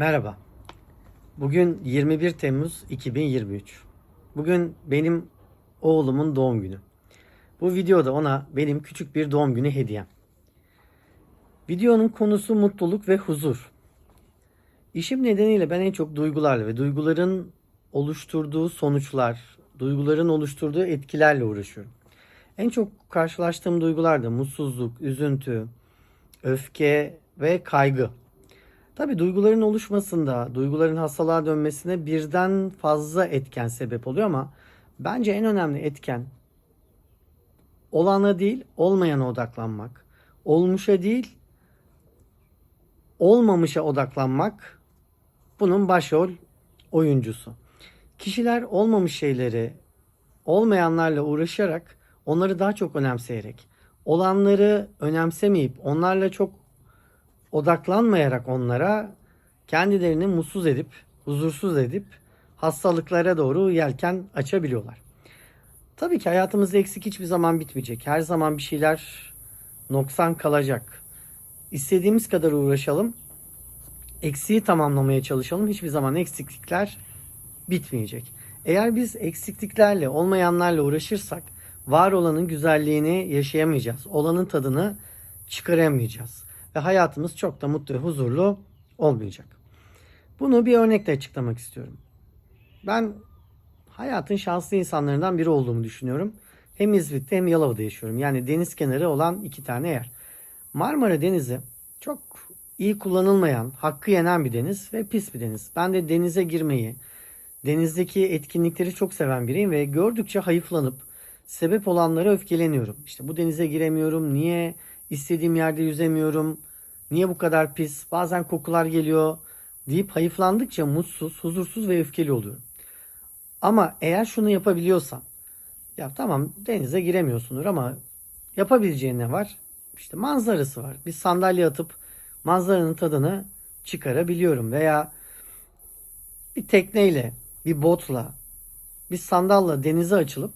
Merhaba. Bugün 21 Temmuz 2023. Bugün benim oğlumun doğum günü. Bu videoda ona benim küçük bir doğum günü hediyem. Videonun konusu mutluluk ve huzur. İşim nedeniyle ben en çok duygularla ve duyguların oluşturduğu sonuçlar, duyguların oluşturduğu etkilerle uğraşıyorum. En çok karşılaştığım duygular da mutsuzluk, üzüntü, öfke ve kaygı. Tabii duyguların oluşmasında, duyguların hastalığa dönmesine birden fazla etken sebep oluyor ama bence en önemli etken olana değil, olmayana odaklanmak. Olmuşa değil, olmamışa odaklanmak bunun başrol oyuncusu. Kişiler olmamış şeyleri olmayanlarla uğraşarak onları daha çok önemseyerek olanları önemsemeyip onlarla çok odaklanmayarak onlara kendilerini mutsuz edip, huzursuz edip hastalıklara doğru yelken açabiliyorlar. Tabii ki hayatımızda eksik hiçbir zaman bitmeyecek. Her zaman bir şeyler noksan kalacak. İstediğimiz kadar uğraşalım. Eksiği tamamlamaya çalışalım. Hiçbir zaman eksiklikler bitmeyecek. Eğer biz eksikliklerle, olmayanlarla uğraşırsak var olanın güzelliğini yaşayamayacağız. Olanın tadını çıkaramayacağız ve hayatımız çok da mutlu ve huzurlu olmayacak. Bunu bir örnekle açıklamak istiyorum. Ben hayatın şanslı insanlarından biri olduğumu düşünüyorum. Hem İzmit'te hem Yalova'da yaşıyorum. Yani deniz kenarı olan iki tane yer. Marmara Denizi çok iyi kullanılmayan, hakkı yenen bir deniz ve pis bir deniz. Ben de denize girmeyi, denizdeki etkinlikleri çok seven biriyim ve gördükçe hayıflanıp sebep olanlara öfkeleniyorum. İşte bu denize giremiyorum, niye istediğim yerde yüzemiyorum, niye bu kadar pis, bazen kokular geliyor deyip hayıflandıkça mutsuz, huzursuz ve öfkeli oluyorum. Ama eğer şunu yapabiliyorsam, ya tamam denize giremiyorsundur ama yapabileceğin ne var? İşte manzarası var. Bir sandalye atıp manzaranın tadını çıkarabiliyorum veya bir tekneyle, bir botla, bir sandalla denize açılıp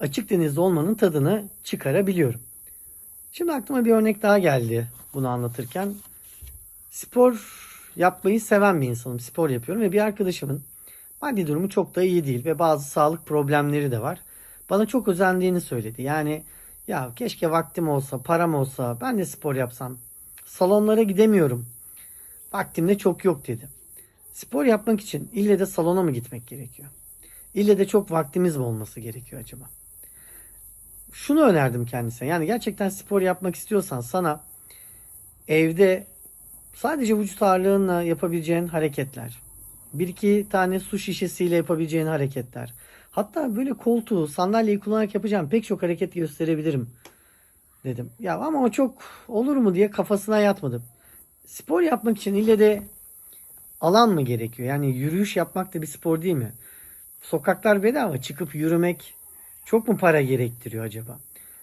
açık denizde olmanın tadını çıkarabiliyorum. Şimdi aklıma bir örnek daha geldi bunu anlatırken. Spor yapmayı seven bir insanım. Spor yapıyorum ve bir arkadaşımın maddi durumu çok da iyi değil ve bazı sağlık problemleri de var. Bana çok özendiğini söyledi. Yani ya keşke vaktim olsa, param olsa ben de spor yapsam. Salonlara gidemiyorum. Vaktim de çok yok dedi. Spor yapmak için ille de salona mı gitmek gerekiyor? İlle de çok vaktimiz mi olması gerekiyor acaba? Şunu önerdim kendisine. Yani gerçekten spor yapmak istiyorsan sana evde sadece vücut ağırlığınla yapabileceğin hareketler. Bir iki tane su şişesiyle yapabileceğin hareketler. Hatta böyle koltuğu, sandalyeyi kullanarak yapacağım pek çok hareket gösterebilirim dedim. Ya ama o çok olur mu diye kafasına yatmadım. Spor yapmak için ille de alan mı gerekiyor? Yani yürüyüş yapmak da bir spor değil mi? Sokaklar bedava çıkıp yürümek çok mu para gerektiriyor acaba?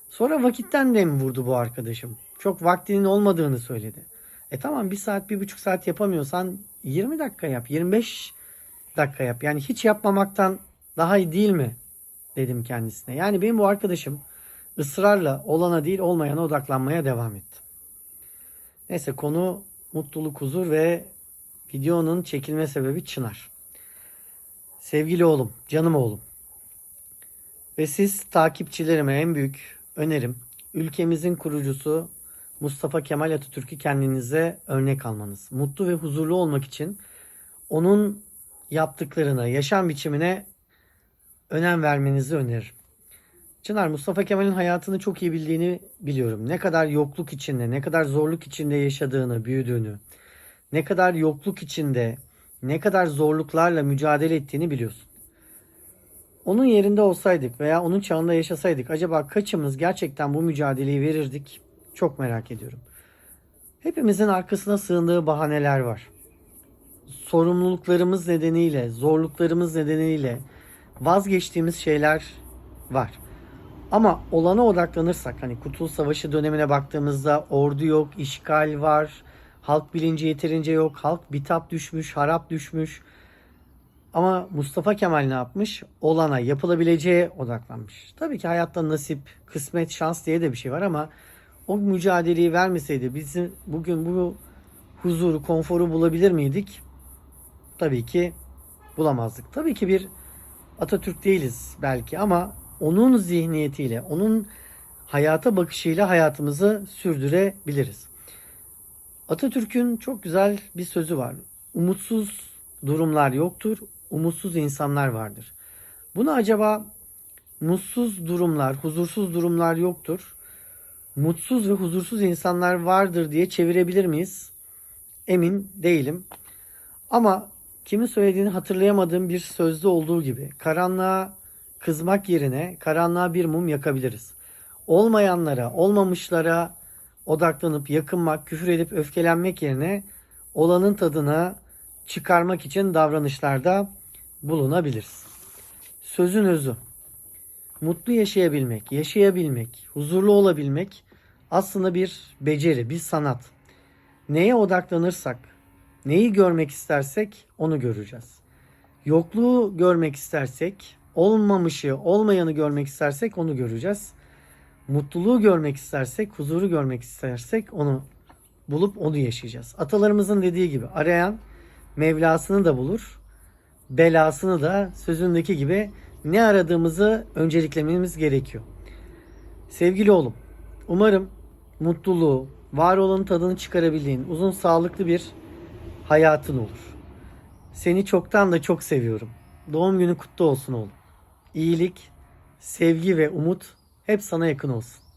Sonra vakitten de mi vurdu bu arkadaşım? Çok vaktinin olmadığını söyledi. E tamam bir saat bir buçuk saat yapamıyorsan 20 dakika yap 25 dakika yap. Yani hiç yapmamaktan daha iyi değil mi? Dedim kendisine. Yani benim bu arkadaşım ısrarla olana değil olmayana odaklanmaya devam etti. Neyse konu mutluluk, huzur ve videonun çekilme sebebi Çınar. Sevgili oğlum, canım oğlum. Ve siz takipçilerime en büyük önerim ülkemizin kurucusu Mustafa Kemal Atatürk'ü kendinize örnek almanız. Mutlu ve huzurlu olmak için onun yaptıklarına, yaşam biçimine önem vermenizi öneririm. Çınar Mustafa Kemal'in hayatını çok iyi bildiğini biliyorum. Ne kadar yokluk içinde, ne kadar zorluk içinde yaşadığını, büyüdüğünü, ne kadar yokluk içinde, ne kadar zorluklarla mücadele ettiğini biliyorsun. Onun yerinde olsaydık veya onun çağında yaşasaydık acaba kaçımız gerçekten bu mücadeleyi verirdik? Çok merak ediyorum. Hepimizin arkasına sığındığı bahaneler var. Sorumluluklarımız nedeniyle, zorluklarımız nedeniyle vazgeçtiğimiz şeyler var. Ama olana odaklanırsak hani Kurtuluş Savaşı dönemine baktığımızda ordu yok, işgal var, halk bilinci yeterince yok, halk bitap düşmüş, harap düşmüş. Ama Mustafa Kemal ne yapmış? Olana, yapılabileceğe odaklanmış. Tabii ki hayatta nasip, kısmet, şans diye de bir şey var ama o mücadeleyi vermeseydi bizim bugün bu huzuru, konforu bulabilir miydik? tabii ki bulamazdık. Tabii ki bir Atatürk değiliz belki ama onun zihniyetiyle, onun hayata bakışıyla hayatımızı sürdürebiliriz. Atatürk'ün çok güzel bir sözü var. Umutsuz durumlar yoktur, umutsuz insanlar vardır. Bunu acaba mutsuz durumlar, huzursuz durumlar yoktur, mutsuz ve huzursuz insanlar vardır diye çevirebilir miyiz? Emin değilim. Ama kimin söylediğini hatırlayamadığım bir sözde olduğu gibi karanlığa kızmak yerine karanlığa bir mum yakabiliriz. Olmayanlara, olmamışlara odaklanıp yakınmak, küfür edip öfkelenmek yerine olanın tadına çıkarmak için davranışlarda bulunabiliriz. Sözün özü. Mutlu yaşayabilmek, yaşayabilmek, huzurlu olabilmek aslında bir beceri, bir sanat. Neye odaklanırsak, neyi görmek istersek onu göreceğiz. Yokluğu görmek istersek, olmamışı, olmayanı görmek istersek onu göreceğiz. Mutluluğu görmek istersek, huzuru görmek istersek onu bulup onu yaşayacağız. Atalarımızın dediği gibi arayan Mevlasını da bulur, belasını da sözündeki gibi ne aradığımızı önceliklememiz gerekiyor. Sevgili oğlum, umarım mutluluğu, var olanın tadını çıkarabildiğin uzun sağlıklı bir hayatın olur. Seni çoktan da çok seviyorum. Doğum günü kutlu olsun oğlum. İyilik, sevgi ve umut hep sana yakın olsun.